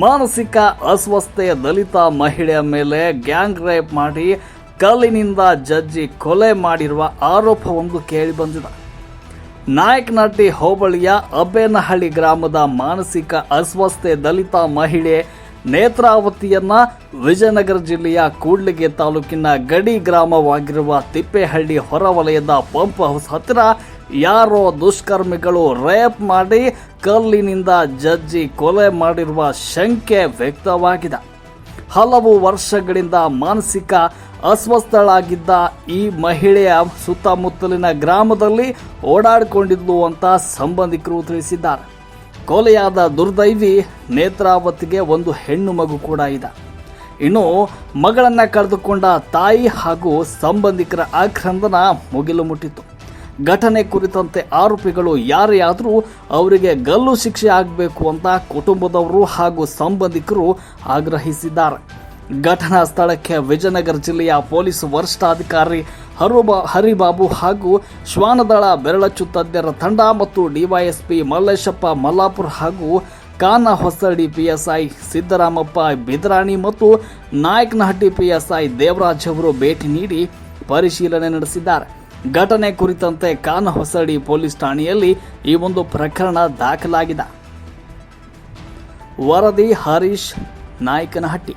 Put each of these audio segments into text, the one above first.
ಮಾನಸಿಕ ಅಸ್ವಸ್ಥೆ ದಲಿತ ಮಹಿಳೆಯ ಮೇಲೆ ಗ್ಯಾಂಗ್ ರೇಪ್ ಮಾಡಿ ಕಲ್ಲಿನಿಂದ ಜಜ್ಜಿ ಕೊಲೆ ಮಾಡಿರುವ ಆರೋಪವೊಂದು ಕೇಳಿಬಂದಿದೆ ನಾಯಕನಹಟ್ಟಿ ಹೋಬಳಿಯ ಅಬ್ಬೇನಹಳ್ಳಿ ಗ್ರಾಮದ ಮಾನಸಿಕ ಅಸ್ವಸ್ಥೆ ದಲಿತ ಮಹಿಳೆ ನೇತ್ರಾವತಿಯನ್ನ ವಿಜಯನಗರ ಜಿಲ್ಲೆಯ ಕೂಡ್ಲಿಗೆ ತಾಲೂಕಿನ ಗಡಿ ಗ್ರಾಮವಾಗಿರುವ ತಿಪ್ಪೇಹಳ್ಳಿ ಹೊರವಲಯದ ಪಂಪ್ ಹೌಸ್ ಹತ್ತಿರ ಯಾರೋ ದುಷ್ಕರ್ಮಿಗಳು ರೇಪ್ ಮಾಡಿ ಕಲ್ಲಿನಿಂದ ಜಜ್ಜಿ ಕೊಲೆ ಮಾಡಿರುವ ಶಂಕೆ ವ್ಯಕ್ತವಾಗಿದೆ. ಹಲವು ವರ್ಷಗಳಿಂದ ಮಾನಸಿಕ ಅಸ್ವಸ್ಥಳಾಗಿದ್ದ ಈ ಮಹಿಳೆಯ ಸುತ್ತಮುತ್ತಲಿನ ಗ್ರಾಮದಲ್ಲಿ ಓಡಾಡಿಕೊಂಡಿದ್ಲು ಅಂತ ಸಂಬಂಧಿಕರು ತಿಳಿಸಿದ್ದಾರೆ. ಕೊಲೆಯಾದ ದುರ್ದೈವಿ ನೇತ್ರಾವತಿಗೆ ಒಂದು ಹೆಣ್ಣು ಮಗು ಕೂಡ ಇದೆ. ಇನ್ನು ಮಗಳನ್ನ ಕಳೆದುಕೊಂಡ ತಾಯಿ ಹಾಗೂ ಸಂಬಂಧಿಕರ ಆಕ್ರಂದನ ಮುಗಿಲು ಮುಟ್ಟಿತು ಘಟನೆ ಕುರಿತಂತೆ ಆರೋಪಿಗಳು ಯಾರೇ ಆದರೂ ಅವರಿಗೆ ಗಲ್ಲು ಶಿಕ್ಷೆ ಆಗಬೇಕು ಅಂತ ಕುಟುಂಬದವರು ಹಾಗೂ ಸಂಬಂಧಿಕರು ಆಗ್ರಹಿಸಿದ್ದಾರೆ. ಘಟನಾ ಸ್ಥಳಕ್ಕೆ ವಿಜಯನಗರ ಜಿಲ್ಲೆಯ ಪೊಲೀಸ್ ವರಿಷ್ಠಾಧಿಕಾರಿ ಹರುಬಾ, ಹರಿಬಾಬು ಹಾಗೂ ಶ್ವಾನದಳ ಬೆರಳಚ್ಚು ತಜ್ಞರ ತಂಡ ಮತ್ತು ಡಿವೈಎಸ್ಪಿ ಮಲ್ಲೇಶಪ್ಪ ಮಲ್ಲಾಪುರ ಹಾಗೂ ಕಾನ ಹೊಸಡಿ ಪಿಎಸ್ಐ ಸಿದ್ದರಾಮಪ್ಪ ಬಿದ್ರಾಣಿ ಮತ್ತು ನಾಯಕನಹಟ್ಟಿ ಪಿಎಸ್ಐ ದೇವರಾಜ್ ಅವರು ಭೇಟಿ ನೀಡಿ ಪರಿಶೀಲನೆ ನಡೆಸಿದ್ದಾರೆ. ಘಟನೆ ಕುರಿತಂತೆ ಕಾನ ಹೊಸಡಿ ಪೊಲೀಸ್ ಠಾಣೆಯಲ್ಲಿ ಈ ಒಂದು ಪ್ರಕರಣ ದಾಖಲಾಗಿದೆ. ವರದಿ ಹರೀಶ್ ನಾಯಕನಹಟ್ಟಿ.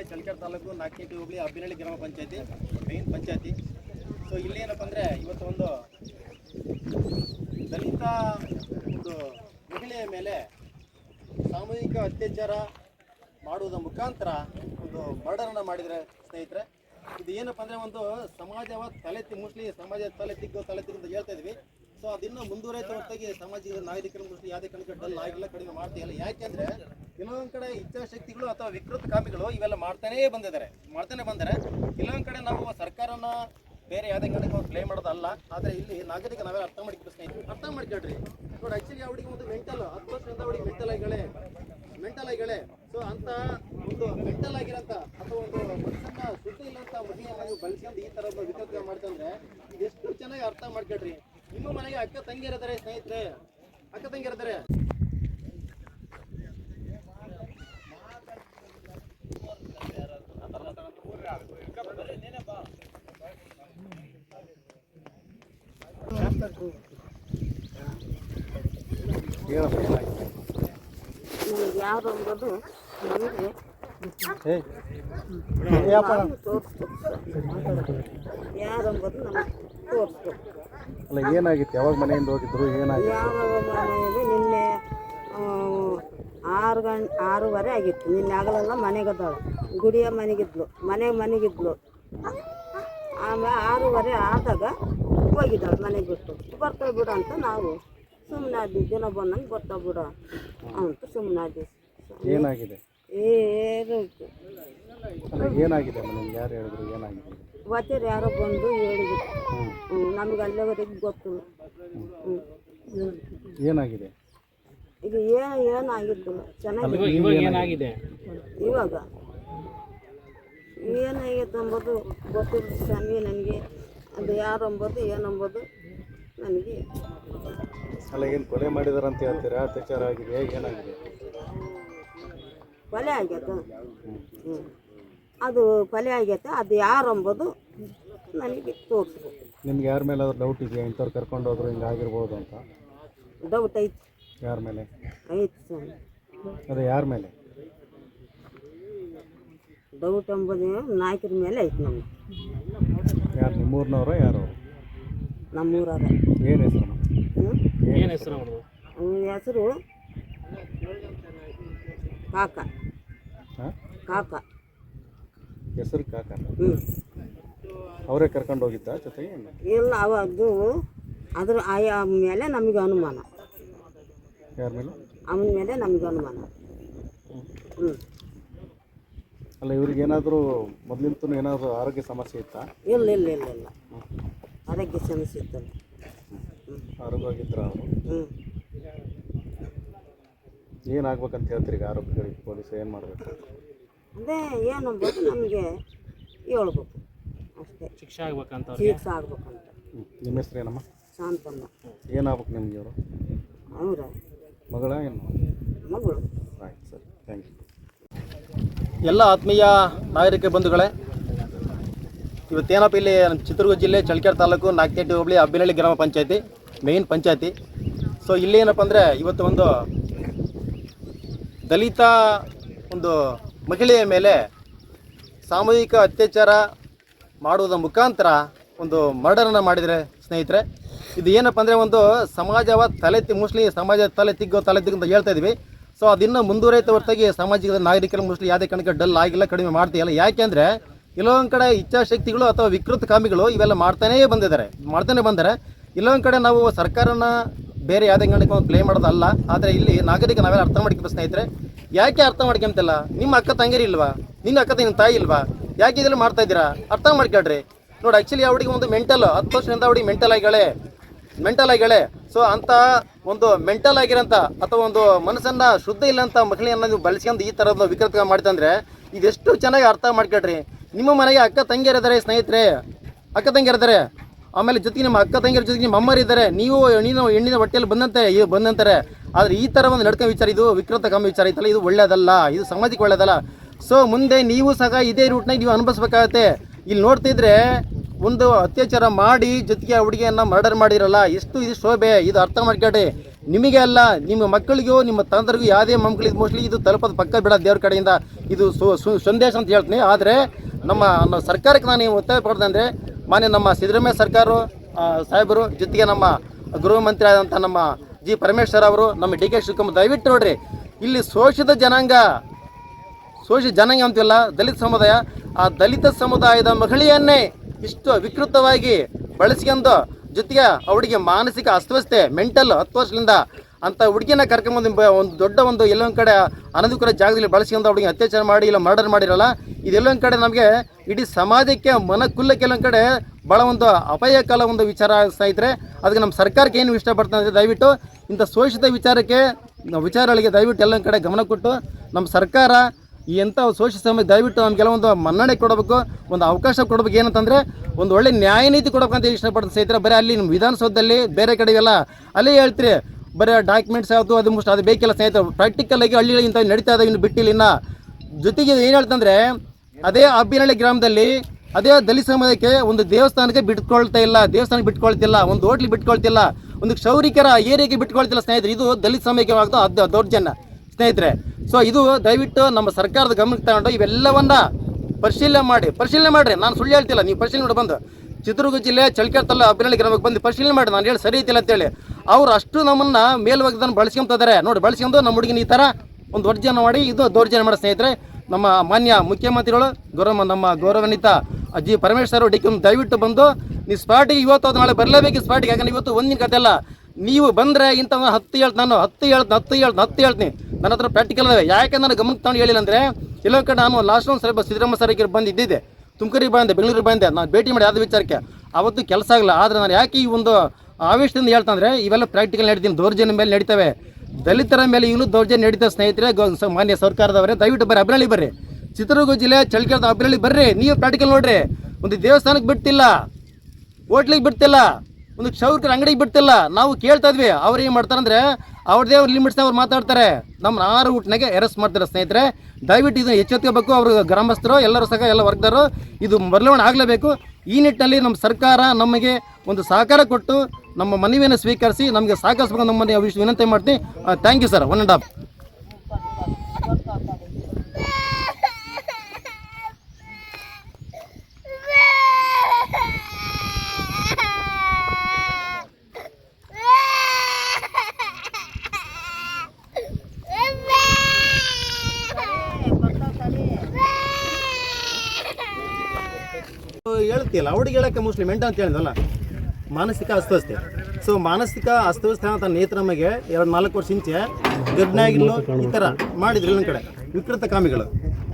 ಜಿಲ್ಲೆ ಚಳ್ಳಕೆರೆ ತಾಲೂಕು ನಾಕೇಟಿ ಹೋಬಳಿ ಅಬ್ಬಿನಹಳ್ಳಿ ಗ್ರಾಮ ಪಂಚಾಯತಿ ಮೇನ್ ಪಂಚಾಯತಿ. ಸೊ ಇಲ್ಲೇನಪ್ಪ ಅಂದರೆ ಇವತ್ತು ಒಂದು ದಲಿತ ಒಂದು ಮಹಿಳೆಯ ಮೇಲೆ ಸಾಮೂಹಿಕ ಅತ್ಯಾಚಾರ ಮಾಡುವುದರ ಮುಖಾಂತರ ಒಂದು ಮರ್ಡರನ್ನು ಮಾಡಿದರೆ ಸ್ನೇಹಿತರೆ, ಇದು ಏನಪ್ಪ ಅಂದರೆ ಒಂದು ಸಮಾಜವ ತಲೆ ತಿ ಮೋಸ್ಟ್ಲಿ ಸಮಾಜ ತಲೆ ತಿಗ್ಗೋ ತಲೆ ಅಂತ ಹೇಳ್ತಾ ಇದ್ವಿ. ಸೊ ಅದನ್ನ ಮುಂದುವರಿಯುತ್ತೆ ಹೊರತಾಗಿ ಸಾಮಾಜಿಕ ನಾಗರಿಕರ ಯಾವುದೇ ಕಣಕ್ಕೆ ಡಲ್ ಆಗಿಲ್ಲ, ಕಡಿಮೆ ಮಾಡ್ತಿಲ್ಲ ಯಾಕೆಂದ್ರೆ ಇನ್ನೊಂದ್ ಕಡೆ ಇಚ್ಛಾಶಕ್ತಿಗಳು ಅಥವಾ ವಿಕೃತ ಕಾಮಿಗಳು ಇವೆಲ್ಲ ಮಾಡ್ತಾನೇ ಬಂದಿದ್ದಾರೆ, ಮಾಡ್ತಾನೆ ಬಂದರೆ ಕೆಲವೊಂದು ಕಡೆ ನಾವು ಸರ್ಕಾರನ ಬೇರೆ ಯಾವುದೇ ಕಡೆ ನಾವು ಪ್ಲೇ ಮಾಡೋದಲ್ಲ, ಆದರೆ ಇಲ್ಲಿ ನಾಗರಿಕ ನಾವೇ ಅರ್ಥ ಮಾಡ್ಕೊಂಡು ಸ್ನೇಹಿತರು. ಅರ್ಥ ಮಾಡ್ಕೊಳ್ರಿ. ನೋಡಿ ಆ್ಯಕ್ಚುಲಿ ಅವಳಿಗೆ ಒಂದು ಮೆಂಟಲ್ ಹತ್ತು ವರ್ಷದಿಂದ ಅವಳಿಗೆ ಮೆಂಟಲ್ ಆಗಿಗಳೇ ಮೆಂಟಲ್ ಆಗಿಗಳೇ ಸೊ ಅಂತ ಒಂದು ಮೆಂಟಲ್ ಆಗಿರೋಂಥ ಅಥವಾ ಒಂದು ಮನುಷ್ಯನ ಸುದ್ದಿ ಇಲ್ಲಂತ ಮಹಿಳೆಯನ್ನ ನೀವು ಬಳಸ್ಕೊಂಡು ಈ ಒಬ್ಬ ವಿಕೃತ ಮಾಡ್ತಂದ್ರೆ ಎಷ್ಟು ಚೆನ್ನಾಗಿ ಅರ್ಥ ಮಾಡ್ಕೊಳ್ರಿ. ನಿಮ್ಮ ಮನೆಗೆ ಅಕ್ಕ ತಂಗಿ ತಂಗಿರಿದ್ದಾರೆ ಸ್ನೇಹಿತರೆ. ಅಕ್ಕ ತಂಗಿರಿದ್ದಾರೆ ನನಗೆ ಯಾರು ಅಂಬೋದು ನಮಗೆ ಅಲ್ಲ ಏನಾಗಿತ್ತು? ಯಾವಾಗ ಮನೆಯಿಂದ ಹೋಗಿದ್ರು? ಏನಾಗಿತ್ತು? ನಿನ್ನೆ ಆರು ಗಂಟೆ ಆರೂವರೆ ಆಗಿತ್ತು. ನಿನ್ನೆ ಆಗಲೆಲ್ಲ ಮನೆಗದಳು ಗುಡಿಯ ಮನೆಗಿದ್ಲು. ಮನೆ ಮನೆಗಿದ್ಲು. ಆಮೇಲೆ ಆರೂವರೆ ಆದಾಗ ಹೋಗಿದ್ದಾಳೆ ಮನೆಗೆ ಬಿಟ್ಟು. ಬರ್ತಾ ಬಿಡು ಅಂತ ನಾವು ಸುಮ್ಮನೆ ಆದ್ವಿ ದಿನ ಬಂದಂಗೆ ಬರ್ತಾ ಬಿಡು ಅಂತ ಸುಮ್ಮನೆ ಆದ್ವಿ ಏನಾಗಿದೆ? ಏನು? ಅಲ್ಲ ಏನಾಗಿದೆ ನಿಮ್ಗೆ? ಯಾರು ಹೇಳಿದ್ರು ಏನಾಗಿದೆ? ವಚರ್ ಯಾರೋ ಬಂದು ಹೇಳಿದ್ರು. ಹ್ಞೂ ನಮ್ಗೆ ಅಲ್ಲಿವರೆಗೆ ಗೊತ್ತು. ಹ್ಞೂ ಏನಾಗಿದೆ? ಈಗ ಏನು ಏನಾಗಿದ್ದಿಲ್ಲ ಚೆನ್ನಾಗಿ ಇವಾಗ ಏನಾಗಿದೆ? ಇವಾಗ? ಏನಾಗೈತೆ ಅಂಬೋದು ಗೊತ್ತಿಲ್ಲ ಸ್ವಾಮಿ ನನಗೆ. ಅದು ಯಾರು ಅಂಬೋದು ಏನು ಅಂಬೋದು ನನಗೆ ಅಲ್ಲ ಏನು ಕೊಲೆ ಮಾಡಿದಾರಂತ ಹೇಳ್ತೀರಾ? ಅತ್ಯಾಚಾರ ಆಗಿದೆ ಏನಾಗಿದೆ? ಕೊಲೆ ಆಗೈತೆ. ಹ್ಞೂ ಅದು ಕೊಲೆ ಆಗೈತೆ ಅದು ಯಾರು ಅಂಬೋದು ನನಗೆ ತೋರಿಸ್ಬೇಕು ನಿಮ್ಗೆ ಯಾರ ಮೇಲೆ ಡೌಟ್ ಇದೆಯಾ? ಇಂಥವ್ರು ಕರ್ಕೊಂಡು ಹೋದ್ರು ಹಿಂಗೆ ಆಗಿರ್ಬೋದು ಅಂತ? ಡೌಟ್ ಐತಿ. ಯಾರ ಮೇಲೆ? ಐತಿ ಸ್ವಾಮಿ ಅದೇ ಯಾರ ಮೇಲೆ? ಡೌಟ್ ಎಂಬುದು ನಾಯಕರ ಮೇಲೆ ಐತಿ ನಮ್ಗೆ. ಯಾರು ನಿಮ್ಮೂರ್ನವ್ರ ಯಾರು? ನಮ್ಮೂರವ್ರ. ಏನು ಹೆಸರು? ಏನು ಹೆಸರು? ಹೆಸರು ಕಾಕ. ಕಾಕ. ಹೆಸರು ಕಾಕ ಹ್ಞೂ ಅವರೇ ಕರ್ಕೊಂಡು ಹೋಗಿದ್ದ ಜೊತೆಗೆ? ಇಲ್ಲ ಅದು ಅದ್ರ ಆಯಾ ಮೇಲೆ ನಮಗೆ ಅನುಮಾನ. ಯಾರ ಮೇಲೆ? ಅವನ ಮೇಲೆ ನಮಗೆ ಅನುಮಾನ. ಹ್ಞೂ ಅಲ್ಲ ಇವ್ರಿಗೆ ಏನಾದರೂ ಮೊದಲಿಂತೂ ಏನಾದರೂ ಆರೋಗ್ಯ ಸಮಸ್ಯೆ ಇತ್ತಾ? ಇಲ್ಲ ಇಲ್ಲ ಇಲ್ಲ ಇಲ್ಲ. ಆರೋಗ್ಯ ಸಮಸ್ಯೆ ಇತ್ತಲ್ಲ. ಆರೋಗ್ಯವಾಗಿದ್ರ ಅವರು? ಹ್ಞೂ ಏನಾಗ್ಬೇಕಂತ ಹೇಳ್ತೀರಿ ಈಗ ಆರೋಪಿಗಳಿಗೆ? ಪೊಲೀಸ್ ಏನು ಮಾಡಬೇಕು? ಅದೇ ಏನಂಬೋದು ನಮಗೆ? ಹೇಳ್ಬೇಕು. ಅಷ್ಟೇ. ಶಿಕ್ಷೆ ಆಗ್ಬೇಕಂತ ಶಿಕ್ಷೆ ಆಗ್ಬೇಕಂತ. ನಿಮ್ಮ ಹೆಸ್ರು ಏನಮ್ಮ? ಶಾಂತಮ್ಮ. ಏನಾಗ್ಬೇಕು ನಿಮ್ಗೆ ಇವರು? ಅವರ? ಮಗಳ ಏನು? ಮಗಳು. ಆಯ್ತು ಸರಿ. ಥ್ಯಾಂಕ್ ಯು ಎಲ್ಲ ಆತ್ಮೀಯ ನಾಗರಿಕ ಬಂಧುಗಳೇ ಇವತ್ತೇನಪ್ಪ ಇಲ್ಲಿ ನಮ್ಮ ಚಿತ್ರದುರ್ಗ ಜಿಲ್ಲೆ ಚಳ್ಳಕೆರೆ ತಾಲೂಕು ನಾಗ್ತೇಟಿ ಹೋಬಳಿ ಅಬ್ಬಿನಹಳ್ಳಿ ಗ್ರಾಮ ಪಂಚಾಯತಿ ಮೇಯ್ನ್ ಪಂಚಾಯತಿ. ಸೊ ಇಲ್ಲಿ ಏನಪ್ಪ ಅಂದರೆ ಇವತ್ತು ಒಂದು ದಲಿತ ಒಂದು ಮಹಿಳೆಯ ಮೇಲೆ ಸಾಮೂಹಿಕ ಅತ್ಯಾಚಾರ ಮಾಡುವುದರ ಮುಖಾಂತರ ಒಂದು ಮರ್ಡರನ್ನು ಮಾಡಿದರೆ, ಸ್ನೇಹಿತರೆ. ಇದು ಏನಪ್ಪ ಅಂದರೆ ಒಂದು ಸಮಾಜವ ತಲೆ ತಿ ಮೋಸ್ಟ್ಲಿ ಸಮಾಜ ತಲೆ ತಿಗ್ಗೋ ತಲೆ ತಿಗ್ಗೋ ಅಂತ ಹೇಳ್ತಾ ಇದ್ವಿ. ಸೊ ಅದಿನ್ನೂ ಮುಂದುವರಿಯುತ್ತೆ ಹೊರತಾಗಿ ಸಾಮಾಜಿಕ ನಾಗರಿಕರ ಮೋಸ್ಟ್ಲಿ ಯಾವುದೇ ಕಣಕ್ಕೆ ಡಲ್ ಆಗಿಲ್ಲ, ಕಡಿಮೆ ಮಾಡ್ತೀಯಲ್ಲ. ಯಾಕೆಂದರೆ ಇಲ್ಲೊಂದು ಕಡೆ ಇಚ್ಛಾಶಕ್ತಿಗಳು ಅಥವಾ ವಿಕೃತ ಕಾಮಿಗಳು ಇವೆಲ್ಲ ಮಾಡ್ತಾನೇ ಬಂದಿದ್ದಾರೆ, ಮಾಡ್ತಾನೆ ಬಂದರೆ. ಇಲ್ಲೊಂದು ಕಡೆ ನಾವು ಸರ್ಕಾರನ ಬೇರೆ ಯಾವುದೇ ಕಾರಣಕ್ಕೆ ಒಂದು ಪ್ಲೇ ಮಾಡೋದಲ್ಲ, ಆದರೆ ಇಲ್ಲಿ ನಾಗರಿಕ ನಾವೆಲ್ಲ ಅರ್ಥ ಮಾಡ್ಕೊಂಡು ಸ್ನೇಹಿತರೆ, ಯಾಕೆ ಅರ್ಥ ಮಾಡ್ಕೊಂತಿಲ್ಲ? ನಿಮ್ಮ ಅಕ್ಕ ತಂಗಿರಿ ಇಲ್ವಾ? ನಿನ್ನ ಅಕ್ಕ ನಿನ್ನ ತಾಯಿ ಇಲ್ವಾ? ಯಾಕೆ ಇದೆಲ್ಲ ಮಾಡ್ತಾ ಇದ್ದೀರಾ? ಅರ್ಥ ಮಾಡ್ಕೊಳ್ರಿ. ನೋಡಿ ಆ್ಯಕ್ಚುಲಿ ಅವಳಿಗೆ ಒಂದು ಮೆಂಟಲ್ ಹತ್ತು ವರ್ಷದಿಂದ ಅವಳಿಗೆ ಮೆಂಟಲ್ ಆಗಿಗಳೇ ಮೆಂಟಲ್ ಆಗಿಗಳೇ ಸೊ ಅಂತ ಒಂದು ಮೆಂಟಲ್ ಆಗಿರೋಂಥ ಅಥವಾ ಒಂದು ಮನಸ್ಸನ್ನು ಶುದ್ಧ ಇಲ್ಲಂಥ ಮಹಿಳೆಯನ್ನ ನೀವು ಬಳಸ್ಕೊಂಡು ಈ ಥರದ ವಿಕೃತ ಮಾಡ್ತಂದ್ರೆ ಇದೆಷ್ಟು ಚೆನ್ನಾಗಿ ಅರ್ಥ ಮಾಡ್ಕೊಳ್ರಿ. ನಿಮ್ಮ ಮನೆಗೆ ಅಕ್ಕ ತಂಗಿಯರಿದ್ದಾರೆ ಸ್ನೇಹಿತರೆ. ಅಕ್ಕ ತಂಗಿಯರಿದ್ದಾರೆ. ಆಮೇಲೆ ಜೊತೆಗೆ ನಿಮ್ಮ ಅಕ್ಕ ತಂಗಿಯರ ಜೊತೆಗೆ ನಿಮ್ಮ ಅಮ್ಮರಿದ್ದಾರೆ ನೀವು ನೀನು ಹೆಣ್ಣಿನ ಹೊಟ್ಟೆಯಲ್ಲಿ ಬಂದಂತೆ ಇದು ಬಂದಂತಾರೆ. ಆದರೆ ಈ ಥರ ಒಂದು ನಡ್ಕೋ ವಿಚಾರ ಇದು ವಿಕೃತ ಕಮ್ಮಿ ವಿಚಾರ ಐತಲ್ಲ, ಇದು ಒಳ್ಳೇದಲ್ಲ, ಇದು ಸಮಾಜಕ್ಕೆ ಒಳ್ಳೇದಲ್ಲ. ಸೊ ಮುಂದೆ ನೀವು ಸಹ ಇದೇ ರೂಟ್ನಾಗ ನೀವು ಅನುಭವಿಸ್ಬೇಕಾಗತ್ತೆ. ಇಲ್ಲಿ ನೋಡ್ತಿದ್ರೆ ಒಂದು ಅತ್ಯಾಚಾರ ಮಾಡಿ ಜೊತೆಗೆ ಆ ಹುಡುಗಿಯನ್ನ ಮರ್ಡರ್ ಮಾಡಿರಲ್ಲ ಎಷ್ಟು ಇದು ಶೋಭೆ, ಇದು ಅರ್ಥ ಮಾಡ್ಕೊಳ್ಳಿ ನಿಮಗೆ ಅಲ್ಲ, ನಿಮ್ಮ ಮಕ್ಕಳಿಗೂ, ನಿಮ್ಮ ತಂದರಿಗೂ ಯಾವುದೇ ಮಕ್ಕಳಿಗೆ ಮೋಸ್ಟ್ಲಿ ಇದು ತಲುಪೋದು ಪಕ್ಕ ಬಿಡ ದೇವ್ರ ಕಡೆಯಿಂದ. ಇದು ಸಂದೇಶ ಅಂತ ಹೇಳ್ತೀನಿ. ಆದರೆ ನಮ್ಮ ನಮ್ಮ ಸರ್ಕಾರಕ್ಕೆ ನಾನು ಒತ್ತಾಯ ಪಡ್ದಂದ್ರೆ ಮಾನ್ಯ ನಮ್ಮ ಸಿದ್ದರಾಮಯ್ಯ ಸರ್ಕಾರ ಸಾಹೇಬರು, ಜೊತೆಗೆ ನಮ್ಮ ಗೃಹ ಮಂತ್ರಿ ಆದಂಥ ನಮ್ಮ ಜಿ ಪರಮೇಶ್ವರ್ ಅವರು, ನಮ್ಮ ಡಿ ಕೆ ಶಿವಕುಮಾರ್, ದಯವಿಟ್ಟು ನೋಡ್ರಿ, ಇಲ್ಲಿ ಶೋಷಿತ ಜನಾಂಗ ಶೋಷಿತ ಜನಾಂಗ ಅಂತಿಲ್ಲ ದಲಿತ ಸಮುದಾಯ, ಆ ದಲಿತ ಸಮುದಾಯದ ಮಹಿಳೆಯನ್ನೇ ಇಷ್ಟು ವಿಕೃತವಾಗಿ ಬಳಸ್ಕೊಂಡು, ಜೊತೆಗೆ ಅವಳಿಗೆ ಮಾನಸಿಕ ಅಸ್ವಸ್ಥೆ ಮೆಂಟಲ್ ಹತ್ತು ವರ್ಷದಿಂದ ಅಂತ ಹುಡುಗಿನ ಕರ್ಕೊಂಬಂದು ಒಂದು ದೊಡ್ಡ ಒಂದು ಎಲ್ಲೊಂದು ಕಡೆ ಅನಧಿಕೃತ ಜಾಗದಲ್ಲಿ ಬಳಸ್ಕೊಂಡು ಅವಳಿಗೆ ಅತ್ಯಾಚಾರ ಮಾಡಿ ಇಲ್ಲ ಮರ್ಡರ್ ಮಾಡಿರಲ್ಲ ಇದೆಲ್ಲೊಂದು ಕಡೆ ನಮಗೆ ಇಡೀ ಸಮಾಜಕ್ಕೆ ಮನಕುಲ್ಲ ಕೆಲವೊಂದು ಕಡೆ ಭಾಳ ಒಂದು ಅಪಾಯಕಾಲ ಒಂದು ವಿಚಾರ ಇದ್ರೆ ಅದಕ್ಕೆ ನಮ್ಮ ಸರ್ಕಾರಕ್ಕೆ ಏನು ಇಷ್ಟಪಡ್ತಾನೆ ಅಂದರೆ ದಯವಿಟ್ಟು ಇಂಥ ಶೋಷಿತ ವಿಚಾರಕ್ಕೆ ವಿಚಾರಗಳಿಗೆ ದಯವಿಟ್ಟು ಎಲ್ಲ ಕಡೆ ಗಮನ ಕೊಟ್ಟು ನಮ್ಮ ಸರ್ಕಾರ ಈ ಎಂಥ ಶೋಷಿತ ಸಮಯ ದಯವಿಟ್ಟು ನಮಗೆಲ್ಲ ಒಂದು ಮನ್ನಣೆ ಕೊಡಬೇಕು, ಒಂದು ಅವಕಾಶ ಕೊಡಬೇಕು. ಏನಂತಂದರೆ ಒಂದು ಒಳ್ಳೆ ನ್ಯಾಯ ನೀತಿ ಕೊಡಬೇಕಂತ ಇಷ್ಟಪಡ್ತೀನಿ ಸ್ನೇಹಿತರೆ ಬರೀ ಅಲ್ಲಿ ನಿಮ್ಮ ವಿಧಾನಸೌಧದಲ್ಲಿ ಬೇರೆ ಕಡೆಗೆಲ್ಲ ಅಲ್ಲೇ ಹೇಳ್ತೀರಿ, ಬರೀ ಡಾಕ್ಯುಮೆಂಟ್ಸ್ ಯಾವುದು ಅದು ಮುಷ್ಟು ಅದು ಬೇಕಿಲ್ಲ ಸ್ನೇಹಿತರು. ಪ್ರಾಕ್ಟಿಕಲ್ ಆಗಿ ಹಳ್ಳಿಗಳಿಗಿಂತ ಇಂಥ ನಡೀತಾ ಇದಾವೆ ಇನ್ನು ಬಿಟ್ಟಿಲ್ಲ. ಜೊತೆಗೆ ಏನು ಹೇಳ್ತಂದ್ರೆ ಅದೇ ಅಬ್ಬಿನಹಳ್ಳಿ ಗ್ರಾಮದಲ್ಲಿ, ಅದೇ ದಲಿತ ಸಮುದಾಯಕ್ಕೆ ಒಂದು ದೇವಸ್ಥಾನಕ್ಕೆ ಬಿಟ್ಕೊಳ್ತಾ ಇಲ್ಲ, ದೇವಸ್ಥಾನಕ್ಕೆ ಬಿಟ್ಕೊಳ್ತಿಲ್ಲ, ಒಂದು ಹೋಟ್ಲಿಗೆ ಬಿಟ್ಕೊಳ್ತಿಲ್ಲ, ಒಂದು ಕ್ಷೌರಿಕರ ಏರಿಯಾಗೆ ಬಿಟ್ಕೊಳ್ತಿಲ್ಲ ಸ್ನೇಹಿತರೆ. ಇದು ದಲಿತ ಸಮಯಕ್ಕೆ ಆಗ್ದು ಅದು ದೌರ್ಜನ್ಯ ಸ್ನೇಹಿತರೆ. ಸೊ ಇದು ದಯವಿಟ್ಟು ನಮ್ಮ ಸರ್ಕಾರದ ಗಮನಕ್ಕೆ ತಗೊಂಡು ಇವೆಲ್ಲವನ್ನ ಪರಿಶೀಲನೆ ಮಾಡಿ, ಪರಿಶೀಲನೆ ಮಾಡಿರಿ. ನಾನು ಸುಳ್ಳು ಹೇಳ್ತಿಲ್ಲ, ನೀವು ಪರಿಶೀಲನೆ ಮಾಡಿ ಬಂದು. ಚಿತ್ರದುರ್ಗ ಜಿಲ್ಲೆ ಚಳ್ಳಕೆರೆ ತಲ್ಲ ಗ್ರಾಮಕ್ಕೆ ಬಂದು ಪರಿಶೀಲನೆ ಮಾಡಿ. ನಾನು ಹೇಳಿ ಸರಿ ಐತಿಲ್ಲ ಅಂತೇಳಿ. ಅವ್ರು ಅಷ್ಟು ನಮ್ಮನ್ನ ಮೇಲ್ವರ್ಗದನ್ನು ಬಳಸ್ಕೊಂತಿದ್ದಾರೆ ನೋಡಿ, ಬಳಸ್ಕೊಂಡು ನಮ್ಮ ಹುಡುಗಿನ ಈ ಥರ ಒಂದು ದೌರ್ಜನ್ಯ ಮಾಡಿ, ಇದು ದೌರ್ಜನ್ಯ ಮಾಡಿ ಸ್ನೇಹಿತರೆ. ನಮ್ಮ ಮಾನ್ಯ ಮುಖ್ಯಮಂತ್ರಿಗಳು, ಗೌರವ ನಮ್ಮ ಗೌರವಾನ್ವಿತ ಅಜ್ಜಿ ಪರಮೇಶ್ವರ್ ಡಿ ಕೆ ದಯವಿಟ್ಟು ಬಂದು ನೀವು ಸ್ಪಾಟಿಗೆ ಇವತ್ತು ಅದು ನಾಳೆ ಬರಲೇಬೇಕು ಸ್ಪಾಟಿಗೆ. ಯಾಕಂದ್ರೆ ಇವತ್ತು ಒಂದಿನ ಕತೆ ಅಲ್ಲ. ನೀವು ಬಂದರೆ ಇಂಥ ಹತ್ತು ಹೇಳ್ತು ನಾನು ಹತ್ತು ಹೇಳ್ತ ಹತ್ತು ಹೇಳ್ತು ಹತ್ತು ಹೇಳ್ತೀನಿ. ನನ್ನ ಹತ್ರ ಪ್ರಾಕ್ಟಿಕಲ್ ಅದಾವೆ. ಯಾಕೆ ನಾನು ಗಮನಕ್ಕೆ ತಗೊಂಡು ಹೇಳಿಲ್ಲ ಅಂದರೆ ಎಲ್ಲೊಂದು ಕಡೆ ನಾನು ಲಾಸ್ಟ್ ಒಂದು ಸರಿ ಸಿದ್ದರಾಮಯ್ಯ ಸರ್ ಬಂದಿದ್ದೆ ತುಮಕೂರಿಗೆ ಬಂದೆ, ಬೆಂಗಳೂರಿಗೆ ಬಂದೆ. ನಾನು ಭೇಟಿ ಮಾಡಿ ಯಾವ್ದು ವಿಚಾರಕ್ಕೆ. ಅವತ್ತು ಕೆಲಸ ಆಗಲ್ಲ. ಆದರೆ ನಾನು ಯಾಕೆ ಈ ಒಂದು ಆವೇಶದಿಂದ ಹೇಳ್ತಂದ್ರೆ ಇವೆಲ್ಲ ಪ್ರಾಕ್ಟಿಕಲ್ ನಡೀತೀನಿ. ದೌರ್ಜನ್ಯ ಮೇಲೆ ನಡೀತವೆ. ದಲಿತರ ಮೇಲೆ ಈಗಲೂ ದೌರ್ಜನ್ಯ ನಡೀತಾ ಸ್ನೇಹಿತರೆ ಮಾನ್ಯ ಸರ್ಕಾರದವರೇ, ದಯವಿಟ್ಟು ಬರ್ರಿ ಅಬ್ರಳ್ಳಿ ಬರ್ರಿ. ಚಿತ್ರದುರ್ಗ ಜಿಲ್ಲೆ ಚಳ್ಳಕೆರೆ ಅಬ್ರಳ್ಳಿ ಬರ್ರಿ. ನೀವು ಪ್ರಾಕ್ಟಿಕಲ್ ನೋಡ್ರಿ. ಒಂದು ದೇವಸ್ಥಾನಕ್ಕೆ ಬಿಡ್ತಿಲ್ಲ, ಹೋಟ್ಲಿಗೆ ಬಿಡ್ತಿಲ್ಲ, ಒಂದು ಕ್ಷೌರಿಕರ ಅಂಗಡಿಗೆ ಬಿಡ್ತಿಲ್ಲ. ನಾವು ಕೇಳ್ತಾ ಇದ್ವಿ, ಅವ್ರು ಏನು ಮಾಡ್ತಾರಂದ್ರೆ ಅವ್ರದೇ ಅವ್ರ ಲಿಮಿಟ್ಸ್ ಅವ್ರು ಮಾತಾಡ್ತಾರೆ. ನಮ್ಮ ಆರು ಊಟನಾಗೆ ಅರೆಸ್ಟ್ ಮಾಡ್ತಾರೆ ಸ್ನೇಹಿತರೆ. ದಯವಿಟ್ಟು ಇದನ್ನು ಎಚ್ಚೆತ್ಕೋಬೇಕು ಅವರು ಗ್ರಾಮಸ್ಥರು, ಎಲ್ಲರೂ ಸಹ, ಎಲ್ಲ ವರ್ಗದವರು. ಇದು ಬದಲಾವಣೆ ಆಗಲೇಬೇಕು. ಈ ನಿಟ್ಟಿನಲ್ಲಿ ನಮ್ಮ ಸರ್ಕಾರ ನಮಗೆ ಒಂದು ಸಹಕಾರ ಕೊಟ್ಟು ನಮ್ಮ ಮನವಿಯನ್ನು ಸ್ವೀಕರಿಸಿ ನಮಗೆ ಸಹಕರಿಸಬೇಕು ನಮ್ಮ ವಿಶ್- ವಿನಂತಿ ಮಾಡ್ತೀನಿ. Thank you sir one and half ಹೇಳ್ತಿಲ್ಲ ಅವಳಿಗೆ ಹೇಳಕ್ಕೆ ಮೋಸ್ಟ್ಲಿ ಮೆಂಟ ಅಂತ ಹೇಳಿದಲ್ಲ ಮಾನಸಿಕ ಅಸ್ವಸ್ಥೆ. ಸೊ ಮಾನಸಿಕ ಅಸ್ವಸ್ಥೆ ಅಂತ ನೇತ್ರಮಗೆ ಎರಡು ನಾಲ್ಕು ವರ್ಷ ಹಿಂಚೆ ಗರ್ಭಿಣಿಯಾಗಿರ್ಲು ಈ ಥರ ಮಾಡಿದ್ರು ಇಲ್ಲೊಂದು ಕಡೆ. ವಿಕೃತ ಕಾಮಿಗಳು.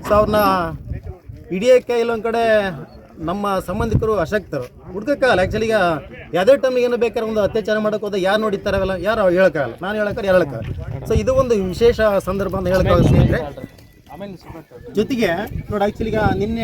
ಸೊ ಅವ್ರನ್ನ ಹಿಡಿಯೋಕ್ಕೆ ಇಲ್ಲೊಂದು ಕಡೆ ನಮ್ಮ ಸಂಬಂಧಿಕರು ಅಶಕ್ತರು. ಹುಡ್ಕಕ್ಕಾಗಲ್ಲ. ಆ್ಯಕ್ಚುಲಿ ಈಗ ಯಾವುದೇ ಟೈಮಿಗೆ ಏನು ಬೇಕಾದ್ರೆ ಒಂದು ಅತ್ಯಾಚಾರ ಮಾಡೋಕೆ ಹೋದ ಯಾರು ನೋಡಿರ್ತಾರಲ್ಲ ಯಾರು ಹೇಳೋಕ್ಕಾಗಲ್ಲ? ನಾನು ಹೇಳೋಕ್ಕಾರೆ ಹೇಳೋಕ್ಕಾಗಲ್ಲ. ಸೊ ಇದು ಒಂದು ವಿಶೇಷ ಸಂದರ್ಭ ಅಂತ ಹೇಳಕ್ಕಾಗಲ್ಲ ಸ್ನೇಹಿತರೆ ಜೊತೆಗೆ ನೋಡಿ ಆ್ಯಕ್ಚುಲಿ ಈಗ ನಿನ್ನೆ